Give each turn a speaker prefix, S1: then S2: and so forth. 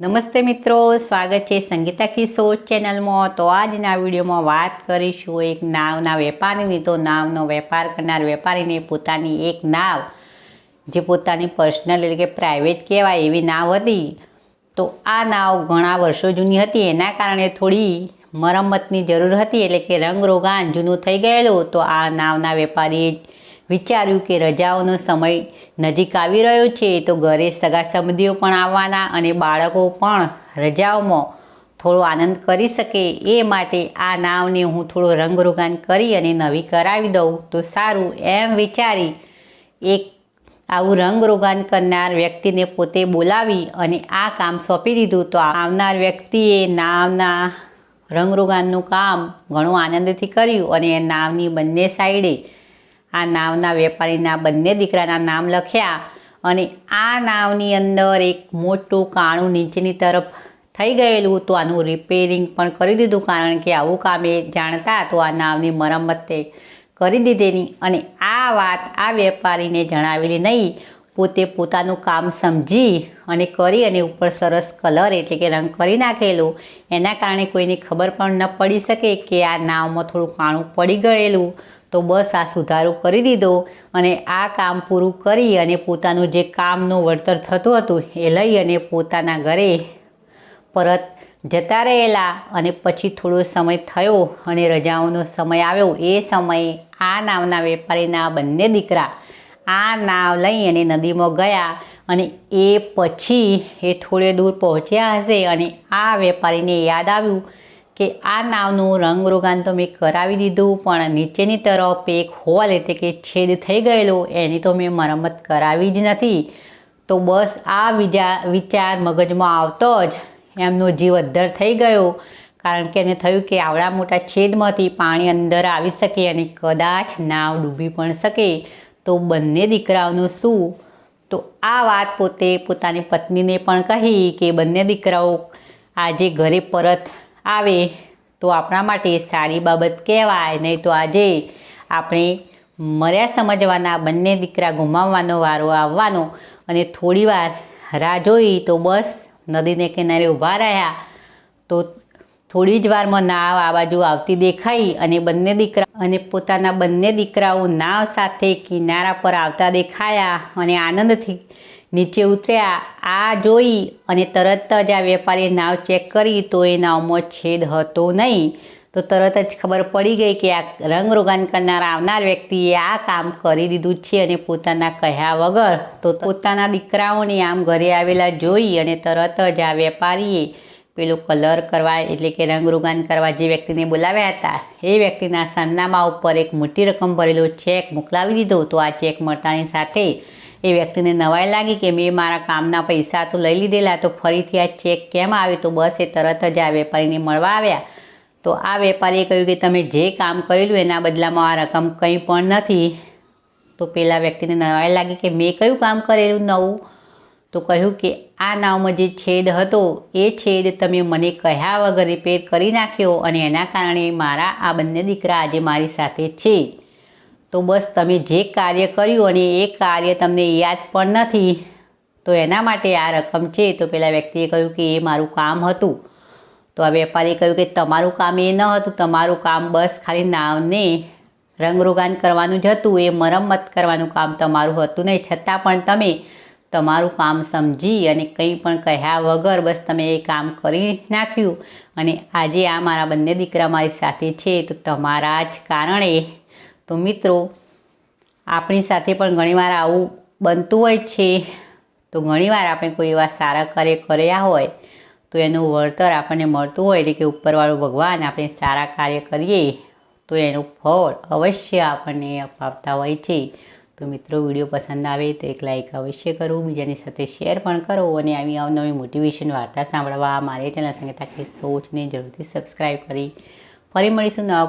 S1: નમસ્તે મિત્રો, સ્વાગત છે સંગીતા કિશોર ચેનલમાં. તો આજના વિડીયોમાં વાત કરીશું એક નાવના વેપારીની. તો નાવનો વેપાર કરનાર વેપારીને પોતાની એક નાવ, જે પોતાની પર્સનલ એટલે કે પ્રાઇવેટ કહેવાય એવી નાવ હતી. તો આ નાવ ઘણા વર્ષો જૂની હતી. એના કારણે થોડી મરમ્મતની જરૂર હતી. એટલે કે રંગરોગાન જૂનું થઈ ગયેલું. તો આ નાવના વેપારીએ વિચાર્યું કે રજાઓનો સમય નજીક આવી રહ્યો છે તો ઘરે સગા સંબંધીઓ પણ આવવાના અને બાળકો પણ રજાઓમાં થોડો આનંદ કરી શકે એ માટે આ નાવને હું થોડો રંગરોગાન કરી અને નવી કરાવી દઉં. તો સારું એમ વિચારી એક આવું રંગરોગાન કરનાર વ્યક્તિને પોતે બોલાવી અને આ કામ સોંપી દીધું. તો આવનાર વ્યક્તિએ નાવના રંગરોગાનનું કામ ઘણું આનંદથી કર્યું અને એ નાવની બંને સાઈડે આ નાવના વેપારીના બંને દીકરાના નામ લખ્યા અને આ નાવની અંદર એક મોટું કાણું નીચેની તરફ થઈ ગયેલું તો આનું રિપેરિંગ પણ કરી દીધું કારણ કે આવું કામ એ જાણતા તો આ નાવની મરમ્મત તે કરી દીધેલી અને આ વાત આ વેપારીને જણાવેલી નહીં. પોતે પોતાનું કામ સમજી અને કરી અને ઉપર સરસ કલર એટલે કે રંગ કરી નાખેલો. એના કારણે કોઈને ખબર પણ ન પડી શકે કે આ નાવમાં થોડું કાણું પડી ગયેલું. તો બસ આ સુધારો કરી દીધો અને આ કામ પૂરું કરી અને પોતાનું જે કામનું વળતર થતું હતું એ લઈ અને પોતાના ઘરે પરત જતા રહેલા અને પછી થોડો સમય થયો અને રજાઓનો સમય આવ્યો. એ સમયે આ નામના વેપારીના બંને દીકરા આ નાવ લઈ અને નદીમાં ગયા અને એ પછી એ થોડે દૂર પહોંચ્યા હશે અને આ વેપારીને યાદ આવ્યું કે આ નાવનું રંગરોગાન તો મેં કરાવી દીધું, પણ નીચેની તરફ એક હોલ એટલે કે છેદ થઈ ગયેલો, એની તો મેં મરમ્મત કરાવી જ નથી. તો બસ આ વિજા, વિચાર મગજમાં આવતો જ એમનો જીવ અદ્ધર થઈ ગયો, કારણ કે એને થયું કે આવડા મોટા છેદમાંથી પાણી અંદર આવી શકે અને કદાચ નાવ ડૂબી પણ શકે. તો બંને દીકરાઓનું શું? તો આ વાત પોતે પોતાની પત્નીને પણ કહી કે બંને દીકરાઓ આજે ઘરે પરત આવે તો આપણા માટે સારી બાબત કહેવાય. નહીં તો આજે આપણે મર્યા સમજવાના બંને દીકરા ગુમાવવાનો વારો આવવાનો અને થોડીવાર રાહ જોઈ તો બસ નદીને કિનારે ઊભા રહ્યા. તો થોડી જ વારમાં નાવ આ બાજુ આવતી દેખાઈ અને બંને દીકરા અને પોતાના બંને દીકરાઓ નાવ સાથે કિનારા પર આવતા દેખાયા અને આનંદથી નીચે ઉતર્યા. આ જોઈ અને તરત જ આ વેપારીએ નાવ ચેક કરી તો એ નાવમાં છેદ હતો નહીં. તો તરત જ ખબર પડી ગઈ કે આ રંગરોગાન કરનાર આવનાર વ્યક્તિએ આ કામ કરી દીધું છે અને પોતાના કહ્યા વગર તો પોતાના દીકરાઓને આમ ઘરે આવેલા જોઈ અને તરત જ આ વેપારીએ પેલો કલર કરવા, એટલે કે રંગરોગાન કરવા જે વ્યક્તિને બોલાવ્યા હતા, એ વ્યક્તિના સરનામા ઉપર એક મોટી રકમ ભરેલો ચેક મોકલાવી દીધો તો આ ચેક મળતાની સાથે એ વ્યક્તિને નવાઈ લાગી કે મેં મારા કામના પૈસા તો લઈ લીધેલા, તો ફરીથી આ ચેક કેમ આવ્યો? તો બસ એ તરત જ આ વેપારીને મળવા આવ્યા. તો આ વેપારીએ કહ્યું કે તમે જે કામ કરેલું એના બદલામાં આ રકમ કંઈ પણ નથી. તો પેલા વ્યક્તિને નવાઈ લાગી કે મેં કયું કામ કરેલું નવું? તો કહ્યું કે આ નાવમાં જે છેદ હતો, એ છેદ તમે મને કહ્યા વગર રિપેર કરી નાખ્યો અને એના કારણે મારા આ બંને દીકરા આજે મારી સાથે છે. તો બસ તમે જે કાર્ય કર્યું અને એ કાર્ય તમને યાદ પણ નથી, તો એના માટે આ રકમ છે. તો પેલા વ્યક્તિએ કહ્યું કે એ મારું કામ હતું. તો આ વેપારીએ કહ્યું કે તમારું કામ એ ન હતું, તમારું કામ બસ ખાલી નાવને રંગરોગાન કરવાનું જ હતું, એ મરમ્મત કરવાનું કામ તમારું હતું નહીં. છતાં પણ તમે તમારું કામ સમજી અને કંઈ પણ કહ્યા વગર બસ તમે એ કામ કરી નાખ્યું. અને આજે આ મારા બંને દીકરા મારી સાથે છે, તો તમારા જ કારણે. તો મિત્રો, આપણી સાથે પણ ઘણીવાર આવું બનતું હોય છે. તો ઘણીવાર આપણે કોઈ એવા સારા કાર્ય કર્યા હોય, તો એનું વળતર આપણને મળતું હોય, એટલે કે ઉપરવાળું ભગવાન આપણે સારા કાર્ય કરીએ, તો એનું ફળ અવશ્ય આપણને અપાવતા હોય છે. તો મિત્રો, વીડિયો પસંદ આવે તો એક લાઇક અવશ્ય કરો, બીજાની સાથે શેર પણ કરો અને આવી અવનવી મોટિવેશન વાર્તા સાંભળવા મારી ચેનલ સંગીતા કે સોચને જરૂરથી સબસ્ક્રાઈબ કરી. ફરી મળીશું નવા